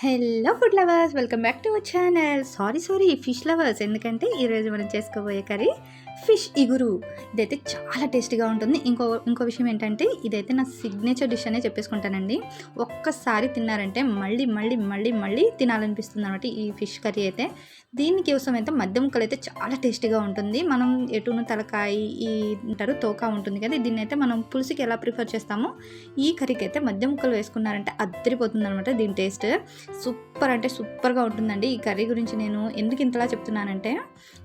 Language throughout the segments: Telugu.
Hello food lovers welcome back to our channel sorry sorry fish lovers ఎందుకంటే ఈరోజు మనం చేసుకోబోయే కర్రీ ఫిష్ ఇగురు. ఇదైతే చాలా టేస్టీగా ఉంటుంది. ఇంకో ఇంకో విషయం ఏంటంటే ఇదైతే నా సిగ్నేచర్ డిష్ అనే చెప్పేసుకుంటానండి. ఒక్కసారి తిన్నారంటే మళ్ళీ మళ్ళీ మళ్ళీ మళ్ళీ తినాలనిపిస్తుంది అనమాట ఈ ఫిష్ కర్రీ అయితే. దీనికోసం అయితే మధ్య ముక్కలు అయితే చాలా టేస్టీగా ఉంటుంది. మనం ఎటును తలకాయ ఈ అంటారు తోక ఉంటుంది కదా దీన్ని అయితే మనం పులుసుకి ఎలా ప్రిఫర్ చేస్తామో ఈ కర్రీకి అయితే మధ్య ముక్కలు వేసుకున్నారంటే అద్దరిపోతుంది అనమాట దీని టేస్ట్. సూపర్ అంటే సూపర్గా ఉంటుందండి ఈ కర్రీ గురించి నేను ఎందుకు ఇంతలా చెప్తున్నానంటే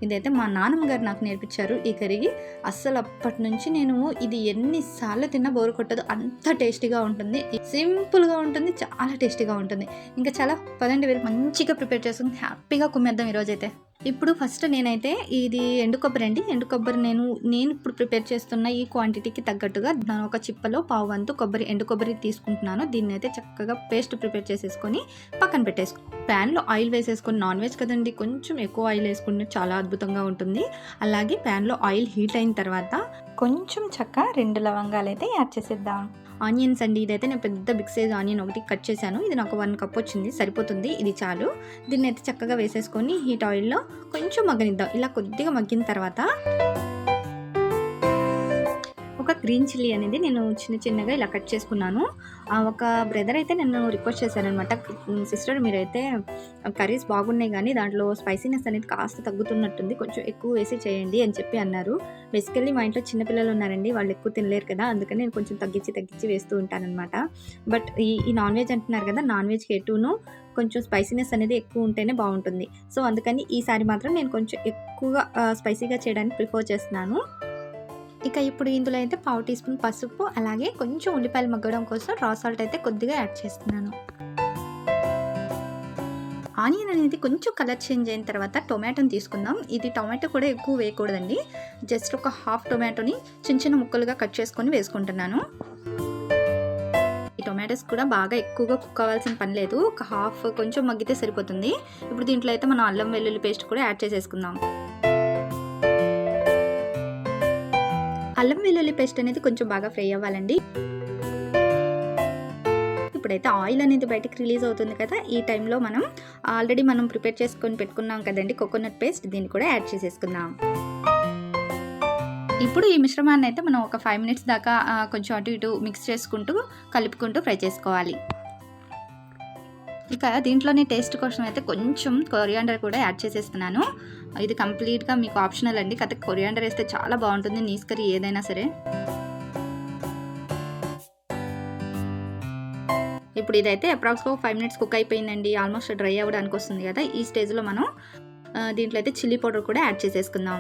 ఇదైతే మా నాన్నమ్మ గారు నాకు నేర్పించారు ఈ కర్రీ అస్సలు అప్పటి నుంచి నేను ఇది ఎన్నిసార్లు తిన్నా బోరు కొట్టదు అంత టేస్టీగా ఉంటుంది. సింపుల్గా ఉంటుంది చాలా టేస్టీగా ఉంటుంది. ఇంకా చాలా పదండి వీళ్ళు మంచిగా ప్రిపేర్ చేసుకుని హ్యాపీగా కుమ్మేద్దాం ఈరోజైతే. ఇప్పుడు ఫస్ట్ నేనైతే ఇది ఎండు కొబ్బరి అండి. ఎండు కొబ్బరి నేను నేను ఇప్పుడు ప్రిపేర్ చేస్తున్న ఈ క్వాంటిటీకి తగ్గట్టుగా దాని ఒక చిప్పలో పావు వంతు కొబ్బరి ఎండు కొబ్బరి తీసుకుంటున్నాను. దీన్ని అయితే చక్కగా పేస్ట్ ప్రిపేర్ చేసేసుకొని పక్కన పెట్టేసుకో ప్యాన్లో ఆయిల్ వేసేసుకొని నాన్ వెజ్ కదండి కొంచెం ఎక్కువ ఆయిల్ వేసుకుంటే చాలా అద్భుతంగా ఉంటుంది. అలాగే ప్యాన్లో ఆయిల్ హీట్ అయిన తర్వాత కొంచెం చక్క రెండు లవంగాలు అయితే యాడ్ చేసేద్దాం. ఆనియన్స్ అండి ఇదైతే నేను పెద్ద బిగ్ సైజ్ ఆనియన్ ఒకటి కట్ చేశాను. ఇది నాకు వన్ కప్ వచ్చింది సరిపోతుంది ఇది చాలు. దీన్ని అయితే చక్కగా వేసేసుకొని హీట్ ఆయిల్లో కొంచెం మగ్గనిద్దాం. ఇలా కొద్దిగా మగ్గిన తర్వాత ఒక గ్రీన్ చిల్లీ అనేది నేను చిన్న చిన్నగా ఇలా కట్ చేసుకున్నాను. ఒక బ్రదర్ అయితే నేను రిక్వెస్ట్ చేశానమాట సిస్టర్ మీరైతే కర్రీస్ బాగున్నాయి కానీ దాంట్లో స్పైసీనెస్ అనేది కాస్త తగ్గుతున్నట్టుంది. కొంచెం ఎక్కువ వేసి చేయండి అని చెప్పి అన్నారు. బేసికల్లీ మా ఇంట్లో చిన్నపిల్లలు ఉన్నారండి. వాళ్ళు ఎక్కువ తినలేరు కదా. అందుకని నేను కొంచెం తగ్గించి తగ్గించి వేస్తూ ఉంటానన్నమాట. బట్ ఈ ఈ నాన్ వెజ్ అంటున్నారు కదా నాన్ వెజ్కి ఎటును కొంచెం స్పైసీనెస్ అనేది ఎక్కువ ఉంటేనే బాగుంటుంది. సో అందుకని ఈసారి మాత్రం నేను కొంచెం ఎక్కువగా స్పైసీగా చేయడానికి ప్రిఫర్ చేస్తున్నాను. ఇక ఇప్పుడు ఇందులో అయితే పావు టీ స్పూన్ పసుపు అలాగే కొంచెం ఉల్లిపాయలు మగ్గడం కోసం రా సాల్ట్ అయితే కొద్దిగా యాడ్ చేస్తున్నాను. ఆనియన్ అనేది కొంచెం కలర్ చేంజ్ అయిన తర్వాత టొమాటోని తీసుకుందాం. ఇది టొమాటో కూడా ఎక్కువ వేయకూడదండి. జస్ట్ ఒక హాఫ్ టొమాటోని చిన్న చిన్న ముక్కలుగా కట్ చేసుకొని వేసుకుంటున్నాను. ఈ టొమాటోస్ కూడా బాగా ఎక్కువగా కుక్ అవ్వాల్సిన పని లేదు. ఒక హాఫ్ కొంచెం మగ్గితే సరిపోతుంది. ఇప్పుడు దీంట్లో అయితే మనం అల్లం వెల్లుల్లి పేస్ట్ కూడా యాడ్ చేసేసుకుందాం. అల్లం వెల్లుల్లి పేస్ట్ అనేది కొంచెం బాగా ఫ్రై అవ్వాలండి. ఇప్పుడైతే ఆయిల్ అనేది బయటికి రిలీజ్ అవుతుంది కదా ఈ టైంలో మనం ఆల్రెడీ మనం ప్రిపేర్ చేసుకొని పెట్టుకున్నాం కదండి కోకోనట్ పేస్ట్ దీన్ని కూడా యాడ్ చేసేసుకుందాం. ఇప్పుడు ఈ మిశ్రమాన్ని అయితే మనం ఒక ఫైవ్ మినిట్స్ దాకా కొంచెం అటు ఇటు మిక్స్ చేసుకుంటూ కలుపుకుంటూ ఫ్రై చేసుకోవాలి. ఇక దీంట్లోనే టేస్ట్ కోసం అయితే కొంచెం కొరియాండర్ కూడా యాడ్ చేసేస్తున్నాను ఇది కంప్లీట్గా మీకు ఆప్షనల్ అండి. కథ కొరియాండర్ వేస్తే చాలా బాగుంటుంది. నీస్ కర్రీ ఏదైనా సరే. ఇప్పుడు ఇదైతే అప్రాక్స్గా ఫైవ్ మినిట్స్ కుక్ అయిపోయిందండి. ఆల్మోస్ట్ డ్రై అవ్వడానికి వస్తుంది కదా. ఈ స్టేజ్లో మనం దీంట్లో అయితే చిల్లీ పౌడర్ కూడా యాడ్ చేసేసుకుందాం.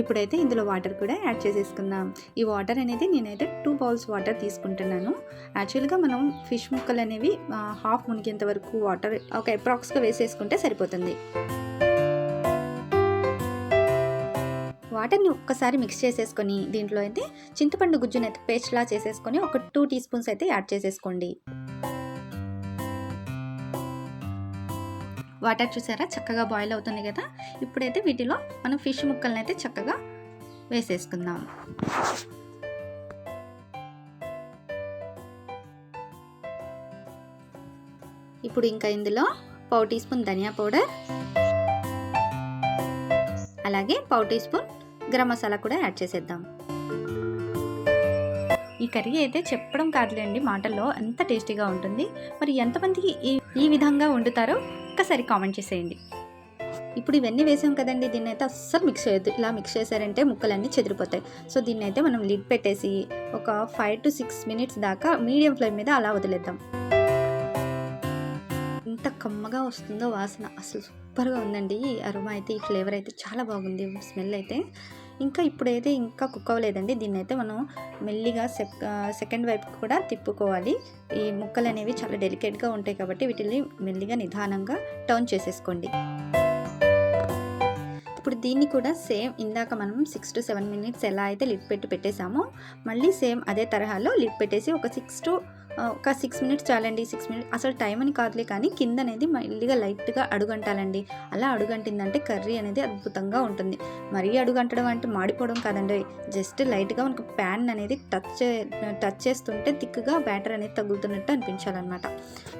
ఇప్పుడైతే ఇందులో వాటర్ కూడా యాడ్ చేసేసుకుందాం. ఈ వాటర్ అనేది నేనైతే టూ బౌల్స్ వాటర్ తీసుకుంటున్నాను. యాక్చువల్గా మనం ఫిష్ ముక్కలు అనేవి హాఫ్ మునిగేంత వరకు వాటర్ ఒక అప్రాక్స్గా వేసేసుకుంటే సరిపోతుంది. వాటర్ని ఒక్కసారి మిక్స్ చేసేసుకొని దీంట్లో అయితే చింతపండు గుజ్జుని అయితే పేస్ట్లా చేసేసుకొని ఒక టూ టీ స్పూన్స్ అయితే యాడ్ చేసేసుకోండి. వాటర్ చూసారా? చక్కగా బాయిల్ అవుతుంది కదా? ఇప్పుడైతే వీటిలో మనం ఫిష్ ముక్కలను అయితే చక్కగా వేసేసుకుందాం. ఇప్పుడు ఇంకా ఇందులో పావు టీ స్పూన్ ధనియా పౌడర్ అలాగే పావు టీ స్పూన్ గరం మసాలా కూడా యాడ్ చేసేద్దాం. ఈ కర్రీ అయితే చెప్పడం కాదులేండి మాటల్లో ఎంత టేస్టీగా ఉంటుంది. మరి ఎంతమందికి ఈ ఈ విధంగా వండుతారో ఒక్కసారి కామెంట్ చేసేయండి. ఇప్పుడు ఇవన్నీ వేసాం కదండి దీన్ని అయితే అస్సలు మిక్స్ చేయొద్దు. ఇలా మిక్స్ చేశారంటే ముక్కలన్నీ చెదిరిపోతాయి. సో దీన్ని అయితే మనం లిడ్ పెట్టేసి ఒక ఫైవ్ టు సిక్స్ మినిట్స్ దాకా మీడియం ఫ్లేమ్ మీద అలా వదిలేద్దాం. ఎంత కమ్మగా వస్తుందో వాసన. అసలు సూపర్గా ఉందండి. ఈ అరుమ అయితే ఈ ఫ్లేవర్ అయితే చాలా బాగుంది. స్మెల్ అయితే ఇంకా ఇప్పుడైతే ఇంకా కుక్ అవ్వలేదండి. దీన్ని అయితే మనం మెల్లిగా సెక్ సెకండ్ వైపు కూడా తిప్పుకోవాలి. ఈ ముక్కలు అనేవి చాలా డెలికేట్గా ఉంటాయి కాబట్టి వీటిని మెల్లిగా నిదానంగా టర్న్ చేసేసుకోండి. ఇప్పుడు దీన్ని కూడా సేమ్ ఇందాక మనం సిక్స్ టు సెవెన్ మినిట్స్ ఎలా అయితే లిడ్ పెట్టి పెట్టేసామో మళ్ళీ సేమ్ అదే తరహాలో లిడ్ పెట్టేసి ఒక సిక్స్ టు ఒక సిక్స్ మినిట్స్ చాలండి సిక్స్ మినిట్స్ అసలు టైం అని కాదులే కానీ కింద అనేది మెల్లిగా లైట్గా అడుగంటాలండి. అలా అడుగంటిందంటే కర్రీ అనేది అద్భుతంగా ఉంటుంది. మరీ అడుగంటడం అంటే మాడిపోవడం కాదండి. జస్ట్ లైట్గా మనకు ప్యాన్ అనేది టచ్ టచ్ చేస్తుంటే థిక్గా బ్యాటర్ అనేది తగులుతున్నట్టు అనిపించాలన్నమాట.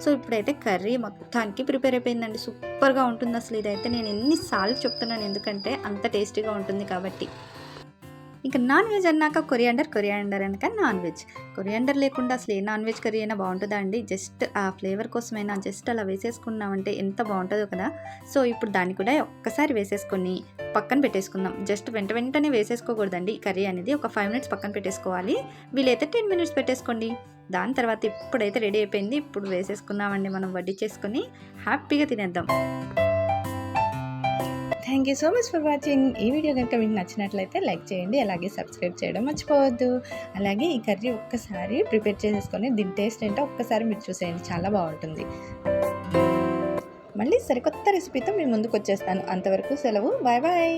సో ఇప్పుడైతే కర్రీ మొత్తానికి ప్రిపేర్ అయిపోయిందండి. సూపర్గా ఉంటుంది అసలు ఇదైతే నేను ఎన్నిసార్లు చెప్తున్నాను. ఎందుకంటే అంత టేస్టీగా ఉంటుంది కాబట్టి. ఇంకా నాన్ వెజ్ అన్నాక కొరియాండర్ కొరియాండర్ అనక నాన్ వెజ్. కొరియాండర్ లేకుండా అసలు ఏ నాన్ వెజ్ కర్రీ అయినా బాగుంటుందా అండి? జస్ట్ ఆ ఫ్లేవర్ కోసమైనా జస్ట్ అలా వేసేసుకున్నామంటే ఎంత బాగుంటుందో కదా. సో ఇప్పుడు దాన్ని కూడా ఒక్కసారి వేసేసుకొని పక్కన పెట్టేసుకుందాం. జస్ట్ వెంట వెంటనే వేసేసుకోకూడదండి. ఈ కర్రీ అనేది ఒక ఫైవ్ మినిట్స్ పక్కన పెట్టేసుకోవాలి. వీలైతే టెన్ మినిట్స్ పెట్టేసుకోండి. దాని తర్వాత ఇప్పుడైతే రెడీ అయిపోయింది. ఇప్పుడు వేసేసుకుందామండి మనం వడ్డీ చేసుకొని. హ్యాపీగా తినేద్దాం. Thank you so much for watching. ఈ వీడియో కనుక మీకు నచ్చినట్లయితే లైక్ చేయండి అలాగే సబ్స్క్రైబ్ చేయడం మర్చిపోవద్దు. అలాగే ఈ కర్రీ ఒక్కసారి ప్రిపేర్ చేసేసుకొని దీని టేస్ట్ ఏంటో ఒక్కసారి మీరు చూసేయండి చాలా బాగుంటుంది. మళ్ళీ సరికొత్త రెసిపీతో మీ ముందుకు వచ్చేస్తాను అంతవరకు సెలవు. Bye bye.